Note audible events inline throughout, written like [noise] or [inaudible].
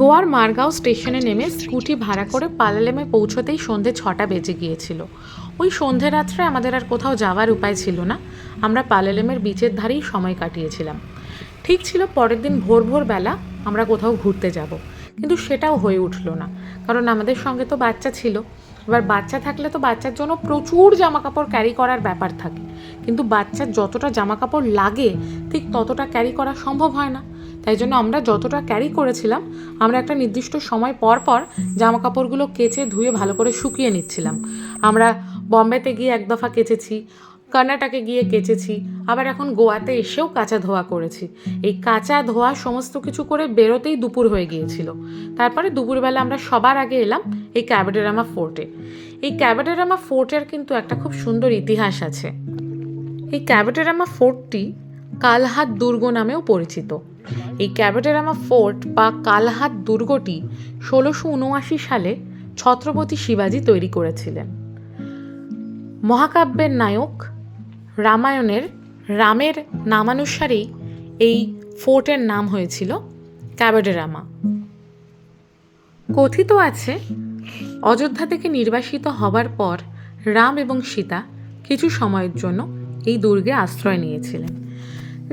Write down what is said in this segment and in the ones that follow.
গোয়ার মারগাঁও স্টেশনে নেমে স্কুটি ভাড়া করে পালালেমে পৌঁছতেই সন্ধে ছটা বেজে গিয়েছিল। ওই সন্ধে রাত্রে আমাদের আর কোথাও যাওয়ার উপায় ছিল না। আমরা পালালেমের বিচের ধারেই সময় কাটিয়েছিলাম। ঠিক ছিল পরের দিন ভোর ভোর বেলা আমরা কোথাও ঘুরতে যাব। কিন্তু সেটাও হয়ে উঠল না, কারণ আমাদের সঙ্গে তো বাচ্চা ছিল। এবার বাচ্চা থাকলে তো বাচ্চার জন্য প্রচুর জামা কাপড় ক্যারি করার ব্যাপার থাকে। কিন্তু বাচ্চার যতটা জামা কাপড় লাগে, ঠিক ততটা ক্যারি করা সম্ভব হয় না। তাই জন্য আমরা যতটা ক্যারি করেছিলাম, আমরা একটা নির্দিষ্ট সময় পর পর জামা কাপড়গুলো কেচে ধুয়ে ভালো করে শুকিয়ে নিচ্ছিলাম। আমরা বম্বেতে গিয়ে এক দফা কেচেছি, কর্ণাটকে গিয়ে কেচেছি, আবার এখন গোয়াতে এসেও কাঁচা ধোয়া করেছি। এই কাঁচা ধোয়া সমস্ত কিছু করে বেরোতেই দুপুর হয়ে গিয়েছিল। তারপরে দুপুরবেলা আমরা সবার আগে এলাম এই ক্যাবেডেরামা ফোর্টে। এই ক্যাবেডেরামা ফোর্টের কিন্তু একটা খুব সুন্দর ইতিহাস আছে। এই ক্যাবেটেরামা ফোর্টটি কালহাত দুর্গ নামেও পরিচিত। এই ক্যাবেটেরামা ফোর্ট বা কালহাত দুর্গটি ষোলোশো উনআশি সালে ছত্রপতি শিবাজি তৈরি করেছিলেন। মহাকাব্যের নায়ক রামায়ণের রামের নামানুসারেই এই ফোর্টের নাম হয়েছিল ক্যাবেডেরামা কথিত আছে, অযোধ্যা থেকে নির্বাসিত হবার পর রাম এবং সীতা কিছু সময়ের জন্য এই দুর্গে আশ্রয় নিয়েছিলেন।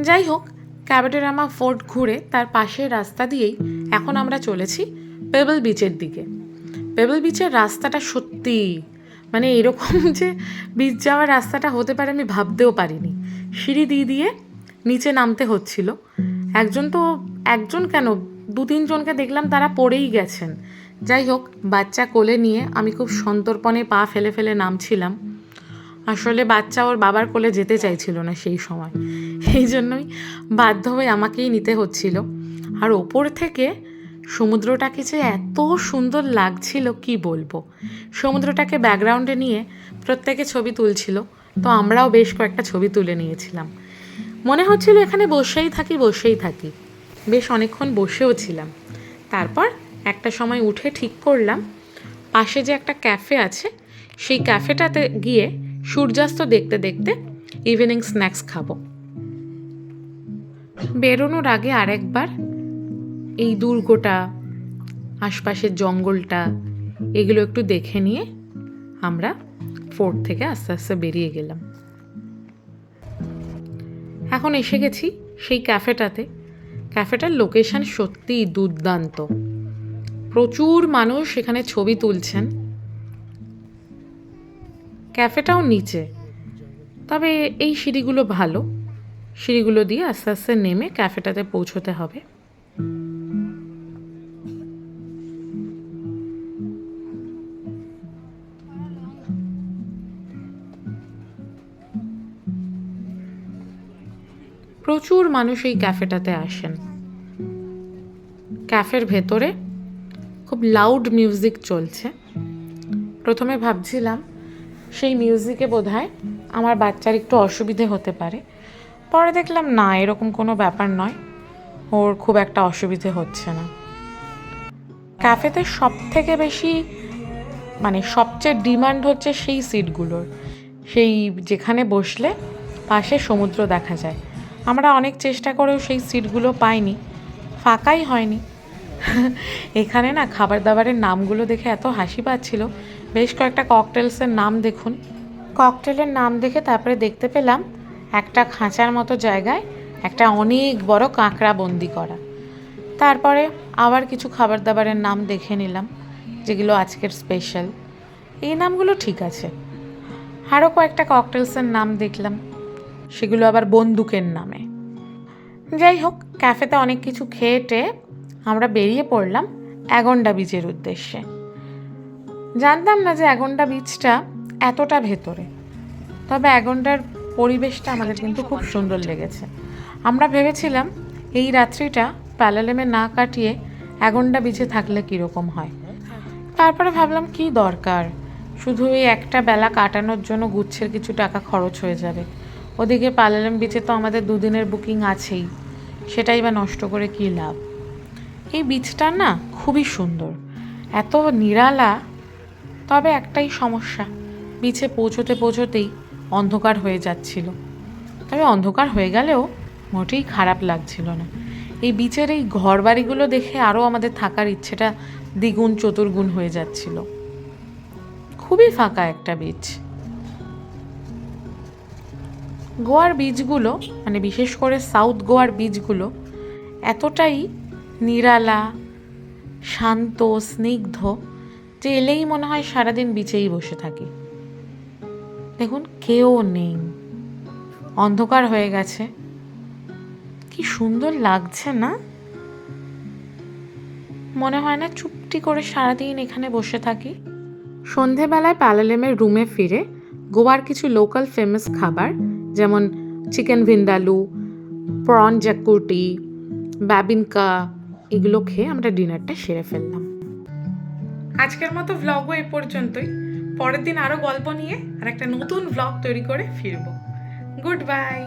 যাই হোক ক্যাবেটেরামা ফোর্ট ঘুরে তার পাশের রাস্তা দিয়েই এখন আমরা চলেছি পেবল বিচের দিকে। পেবল বিচের রাস্তাটা সত্যি মানে এরকম [laughs] যে বিচ যাওয়ার রাস্তাটা হতে পারে আমি ভাবতেও পারিনি। সিঁড়ি দিয়ে দিয়ে নিচে নামতে হচ্ছিল। একজন তো, একজন কেন? দু তিনজনকে দেখলাম তারা পড়েই গেছেন। যাই হোক বাচ্চা কোলে নিয়ে আমি খুব সন্তর্পণে পা ফেলে ফেলে নামছিলাম। আসলে বাচ্চা ওর বাবার কোলে যেতে চাইছিল না সেই সময়। এই জন্যই বাধ্য হয়ে আমাকেই নিতে হচ্ছিল। আর ওপর থেকে সমুদ্রটাকে যে এত সুন্দর লাগছিল, কি বলব? সমুদ্রটাকে ব্যাকগ্রাউন্ডে নিয়ে প্রত্যেকে ছবি তুলছিল, তো আমরাও বেশ কয়েকটা ছবি তুলে নিয়েছিলাম। মনে হচ্ছিল এখানে বসেই থাকি বসেই থাকি। বেশ অনেকক্ষণ বসেও ছিলাম। তারপর একটা সময় উঠে ঠিক করলাম, পাশে যে একটা ক্যাফে আছে, সেই ক্যাফেটাতে গিয়ে সূর্যাস্ত দেখতে দেখতে ইভিনিং স্ন্যাক্স খাব। বেরোনোর আগে আরেকবার। এই দুর্গটা, আশপাশের জঙ্গলটা, এগুলো একটু দেখে নিয়ে আমরা ফোর্ট থেকে আস্তে আস্তে বেরিয়ে গেলাম। এখন এসে গেছি সেই ক্যাফেটাতে। ক্যাফেটার লোকেশন সত্যিই দুর্দান্ত। প্রচুর মানুষ এখানে ছবি তুলছেন। ক্যাফেটাও নিচে। তবে এই সিঁড়িগুলো ভালো। সিঁড়িগুলো দিয়ে আস্তে আস্তে নেমে ক্যাফেটাতে পৌঁছতে হবে। প্রচুর মানুষ এই ক্যাফেটাতে আসেন। ক্যাফের ভেতরে খুব লাউড মিউজিক চলছে। প্রথমে ভাবছিলাম, সেই মিউজিকে বোধহয় আমার বাচ্চার একটু অসুবিধে হতে পারে। পরে দেখলাম, না, এরকম কোনো ব্যাপার নয়। ওর খুব একটা অসুবিধে হচ্ছে না। ক্যাফেতে সব থেকে বেশি মানে সবচেয়ে ডিমান্ড হচ্ছে সেই সিটগুলোর। সেই যেখানে বসলে পাশে সমুদ্র দেখা যায়। আমরা অনেক চেষ্টা করেও সেই সিটগুলো পাইনি। ফাঁকাই হয়নি। এখানে না খাবার দাবারের নামগুলো দেখে এত হাসি পাচ্ছিল। বেশ কয়েকটা ককটেলসের নাম দেখুন। ককটেলের নাম দেখে তারপরে দেখতে পেলাম একটা খাঁচার মতো জায়গায় একটা অনেক বড় কাঁকড়া বন্দি করা। তারপরে আবার কিছু খাবার দাবারের নাম দেখে নিলাম, যেগুলো আজকের স্পেশাল এই নামগুলো ঠিক আছে। আরও কয়েকটা ককটেলসের নাম দেখলাম, সেগুলো আবার বন্দুকের নামে। যাই হোক ক্যাফেতে অনেক কিছু খেয়ে টেয়ে আমরা বেরিয়ে পড়লাম অ্যাগন্ডা বিচের উদ্দেশ্যে। জানতাম না যে অ্যাগন্ডা বিচটা এতটা ভেতরে। তবে অ্যাগন্ডার পরিবেশটা আমাদের কিন্তু খুব সুন্দর লেগেছে। আমরা ভেবেছিলাম এই রাত্রিটা প্যালালেমে না কাটিয়ে অ্যাগন্ডা বিচে থাকলে কীরকম হয়। তারপরে ভাবলাম, কি দরকার? শুধু এই একটা বেলা কাটানোর জন্য গুচ্ছের কিছু টাকা খরচ হয়ে যাবে। ওদিকে পালালেম বিচে তো আমাদের দুদিনের বুকিং আছেই। সেটাই বা নষ্ট করে কী লাভ? এই বিচটা না খুবই সুন্দর। এত নিরালা, তবে একটাই সমস্যা। বিচে পৌঁছতে পৌঁছতেই অন্ধকার হয়ে যাচ্ছিল। তবে অন্ধকার হয়ে গেলেও মোটেই খারাপ লাগছিল না। এই বিচের এই ঘর বাড়িগুলো দেখে আরও আমাদের থাকার ইচ্ছেটা দ্বিগুণ চতুর্গুণ হয়ে যাচ্ছিল। খুবই ফাঁকা একটা বিচ গোয়ার বীজগুলো মানে বিশেষ করে সাউথ গোয়ার বীজগুলো, এতটাই নিরালা, শান্ত, স্নিগ্ধ, যে এলেই মনে হয় সারাদিন বিচেই বসে থাকি। দেখুন, কেউ নেই। অন্ধকার হয়ে গেছে। কি সুন্দর লাগছে না? মনে হয় না চুপটি করে সারাদিন এখানে বসে থাকি। সন্ধেবেলায় প্যালালেমের রুমে ফিরে গোয়ার কিছু লোকাল ফেমাস খাবার, যেমন চিকেন ভিন্ডালু প্রন জ্যাকুটি ব্যাবিনকা এগুলো খেয়ে আমরা ডিনারটা সেরে ফেললাম। আজকের মতো ভ্লগও এ পর্যন্তই। পরের দিন আরও গল্প নিয়ে আর একটা নতুন ব্লগ তৈরি করে ফিরবো। Good bye